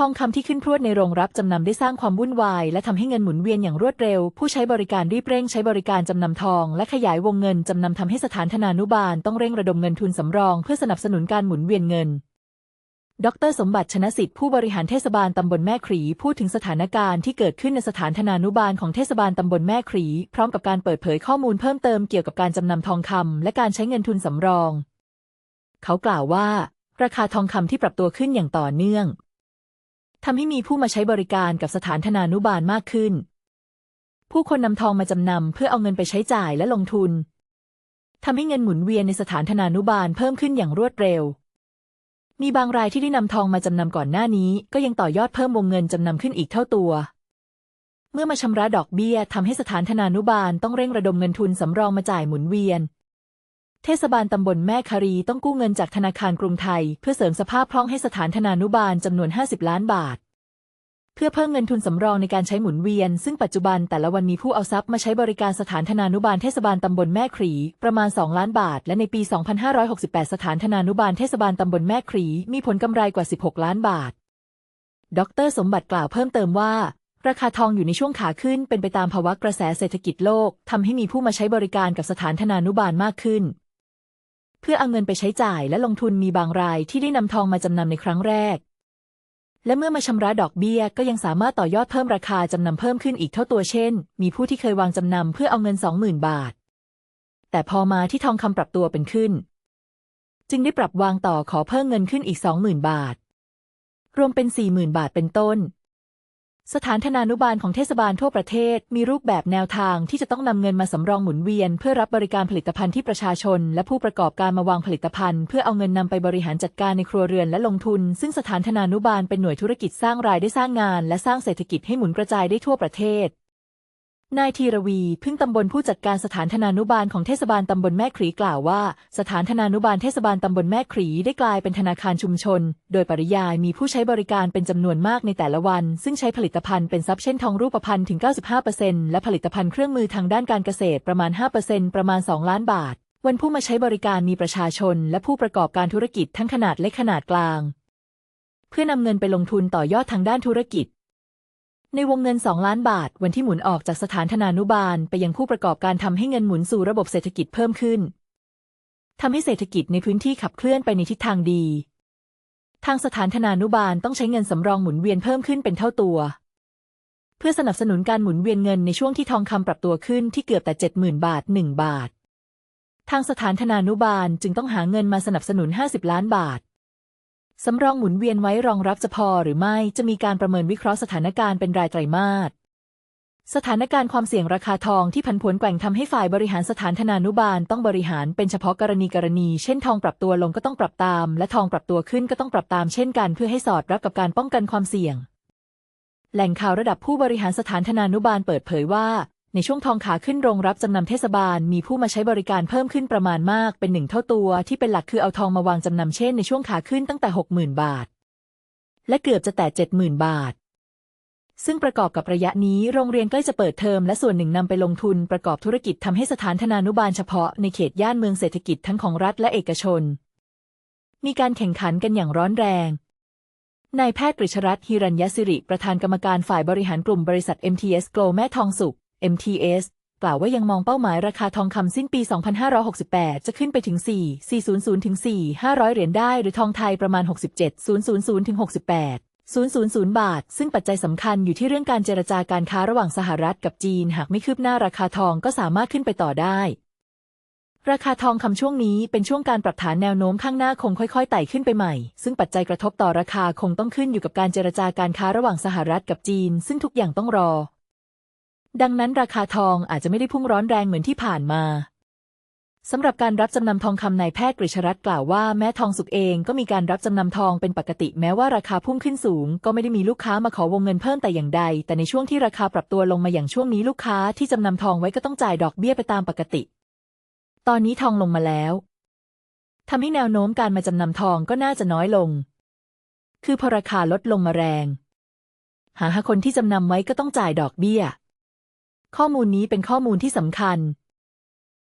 ทองคำที่ขึ้นพรวดในโรงรับจำนำได้สร้างความวุ่นวาย และทำให้เงินหมุนเวียนอย่างรวดเร็ว ผู้ใช้บริการรีบเร่งใช้บริการจำนำทอง และขยายวงเงินจำนำทำให้สถานธนานุบาลต้องเร่งระดมเงินทุนสำรอง เพื่อสนับสนุนการหมุนเวียนเงิน ดรสมบัติชนะสิทธิ์ผู้บริหารเทศบาลตำบลแม่ขรีพูดถึงสถานการณ์ที่เกิดขึ้นในสถานธนานุบาลของเทศบาลตำบลแม่ขรี พร้อมกับการเปิดเผยข้อมูลเพิ่มเติมเกี่ยวกับการจำนำทองคำและการใช้เงินทุนสำรอง เขากล่าวว่า ราคาทองคำที่ปรับตัวขึ้นอย่างต่อเนื่อง ทำให้มีผู้มาใช้บริการกับสถานธนานุบาลมากขึ้น ผู้คนนำทองมาจำนำเพื่อเอาเงินไปใช้จ่ายและลงทุนทำให้เงินหมุนเวียนในสถานธนานุบาลเพิ่มขึ้นอย่างรวดเร็ว มีบางรายที่ได้นำทองมาจำนำก่อนหน้านี้ ก็ยังต่อยอดเพิ่มวงเงินจำนำขึ้นอีกเท่าตัว เมื่อมาชำระดอกเบี้ยทำให้สถานธนานุบาลต้องเร่งระดมเงินทุนสำรองมาจ่ายหมุนเวียน เทศบาลตำบลแม่คารีต้องกู้เงินจากธนาคารกรุงไทย เพื่อเสริมสภาพคล่องให้สถานธนานุบาลจำนวน 50 ล้านบาท เพื่อเพิ่มเงินทุนสำรองในการใช้หมุนเวียน ซึ่งปัจจุบันแต่ละวันมีผู้เอาทรัพย์มาใช้บริการสถานธนานุบาลเทศบาลตำบลแม่ขรีประมาณ 2 ล้านบาท และในปี 2568 สถานธนานุบาลเทศบาลตำบลแม่ขรีมีผลกำไรกว่า 16 ล้านบาท ดร สมบัติกล่าวเพิ่มเติมว่าราคาทองอยู่ในช่วงขาขึ้นเป็นไปตามภาวะกระแสเศรษฐกิจโลกทำให้มีผู้มาใช้บริการกับสถานธนานุบาลมากขึ้น พื่อเอาเงินไปใช้จ่ายและลงทุนมีบางรายที่ได้นำทองมาจำนำในครั้งแรก และเมื่อมาชำระดอกเบี้ยก็ยังสามารถต่อยอดเพิ่มราคาจำนำเพิ่มขึ้นอีกเท่าตัวเช่น มีผู้ที่เคยวางจำนำเพื่อเอาเงิน 20,000 บาท แต่พอมาที่ทองคำปรับตัวเป็นขึ้น จึงได้ปรับวางต่อขอเพิ่มเงินขึ้นอีก 20,000 บาท รวมเป็น 40,000 บาทเป็นต้น สถานธนานุบาลของเทศบาลทั่วประเทศ มีรูปแบบแนวทางที่จะต้องนำเงินมาสำรองหมุนเวียน เพื่อรับบริการผลิตภัณฑ์ที่ประชาชน และผู้ประกอบการมาวางผลิตภัณฑ์ เพื่อเอาเงินนำไปบริหารจัดการในครัวเรือนและลงทุน ซึ่งสถานธนานุบาลเป็นหน่วยธุรกิจสร้างรายได้สร้างงาน และสร้างเศรษฐกิจให้หมุนกระจายได้ทั่วประเทศ นายธีรวีพึ่งตำบลผู้จัดการสถานธนานุบาลของเทศบาลตำบลแม่ขรีกล่าวว่า สถานธนานุบาลเทศบาลตำบลแม่ขรีได้กลายเป็นธนาคารชุมชน โดยปริยายมีผู้ใช้บริการเป็นจำนวนมากในแต่ละวัน ซึ่งใช้ผลิตภัณฑ์เป็นทรัพย์เช่นทองรูปพรรณถึง 95%และผลิตภัณฑ์เครื่องมือทางด้านการเกษตรประมาณ 5%ประมาณ 2 ล้านบาท วันผู้มาใช้บริการมีประชาชน และผู้ประกอบการธุรกิจทั้งขนาดเล็กขนาดกลาง เพื่อนำเงินไปลงทุนต่อยอดทางด้านธุรกิจ ในวงเงิน 2 ล้านบาท วันที่หมุนออกจากสถานธนานุบาล ไปยังผู้ประกอบการทำให้เงินหมุนสู่ระบบเศรษฐกิจเพิ่มขึ้นทำให้เศรษฐกิจในพื้นที่ขับเคลื่อนไปในทิศทางดี ทางสถานธนานุบาลต้องใช้เงินสำรองหมุนเวียนเพิ่มขึ้นเป็นเท่าตัว เพื่อสนับสนุนการหมุนเวียนเงินในช่วงที่ทองคำปรับตัวขึ้นที่เกือบแต่ 70,000 บาท 1 บาท ทางสถานธนานุบาลจึงต้องหาเงินมาสนับสนุน 50 ล้านบาท สำรองหมุนเวียนไว้รองรับจะพอหรือไม่จะมีการประเมินวิเคราะห์สถานการณ์เป็นรายไตรมาสสถานการณ์ความเสี่ยงราคาทองที่ผันผวนแกว่งทำให้ฝ่ายบริหารสถานธนานุบาลต้องบริหารเป็นเฉพาะกรณีกรณี เช่นทองปรับตัวลงก็ต้องปรับตาม และทองปรับตัวขึ้นก็ต้องปรับตามเช่นกันเพื่อให้สอดรับกับการป้องกันความเสี่ยง แหล่งข่าวระดับผู้บริหารสถานธนานุบาลเปิดเผยว่า ในช่วงทองขาขึ้นโรงรับจำนำเทศบาลมีผู้มาใช้บริการเพิ่มขึ้นประมาณมากเป็นหนึ่งเท่าตัวที่เป็นหลักคือเอาทองมาวางจำนำเช่นในช่วงขาขึ้นตั้งแต่ 60,000 บาท และเกือบจะแตะ70,000 บาท ซึ่งประกอบกับระยะนี้โรงเรียนใกล้จะเปิดเทอมและส่วนหนึ่งนำไปลงทุนประกอบธุรกิจทำให้สถานธนานุบาลเฉพาะในเขตย่านเมืองเศรษฐกิจทั้งของรัฐและเอกชน มีการแข่งขันกันอย่างร้อนแรงนายแพทย์กฤษรัตน์ฮิรัญยศิริ ประธานกรรมการฝ่ายบริหารกลุ่มบริษัท MTS Glow แม่ทองสุข MTS กล่าวว่ายังมองเป้าหมายราคาทองคำสิ้นปี 2568 จะขึ้นไปถึง 4 400 ถึง 4 500 เหรียญได้ หรือทองไทยประมาณ 67 000 ถึง 68 000 บาท ซึ่งปัจจัยสำคัญอยู่ที่เรื่องการเจรจาการค้าระหว่างสหรัฐกับจีน หากไม่คืบหน้าราคาทองก็สามารถขึ้นไปต่อได้ ราคาทองคำช่วงนี้เป็นช่วงการปรับฐานแนวโน้มข้างหน้าคงค่อยๆไต่ขึ้นไปใหม่ ซึ่งปัจจัยกระทบต่อราคาคงต้องขึ้นอยู่กับการเจรจาการค้าระหว่างสหรัฐกับจีน ซึ่งทุกอย่างต้องรอ ดังนั้นราคาทองอาจจะไม่ได้พุ่งร้อนแรงเหมือนที่ผ่านมาสำหรับการรับจำนำทองคำนายแพทย์กฤษรัตน์กล่าวว่าแม้ทองสุกเองก็มีการรับจำนำทองเป็นปกติแม้ว่าราคาพุ่งขึ้นสูง ก็ไม่ได้มีลูกค้ามาขอวงเงินเพิ่มแต่อย่างใด แต่ในช่วงที่ราคาปรับตัวลงมาอย่างช่วงนี้ลูกค้าที่จำนำทองไว้ก็ต้องจ่ายดอกเบี้ยไปตามปกติ ตอนนี้ทองลงมาแล้วทำให้แนวโน้มการมาจำนำทองก็น่าจะน้อยลง คือพอราคาลดลงมาแรง หาคนที่จำนำไว้ก็ต้องจ่ายดอกเบี้ย ข้อมูลนี้เป็นข้อมูลที่สำคัญ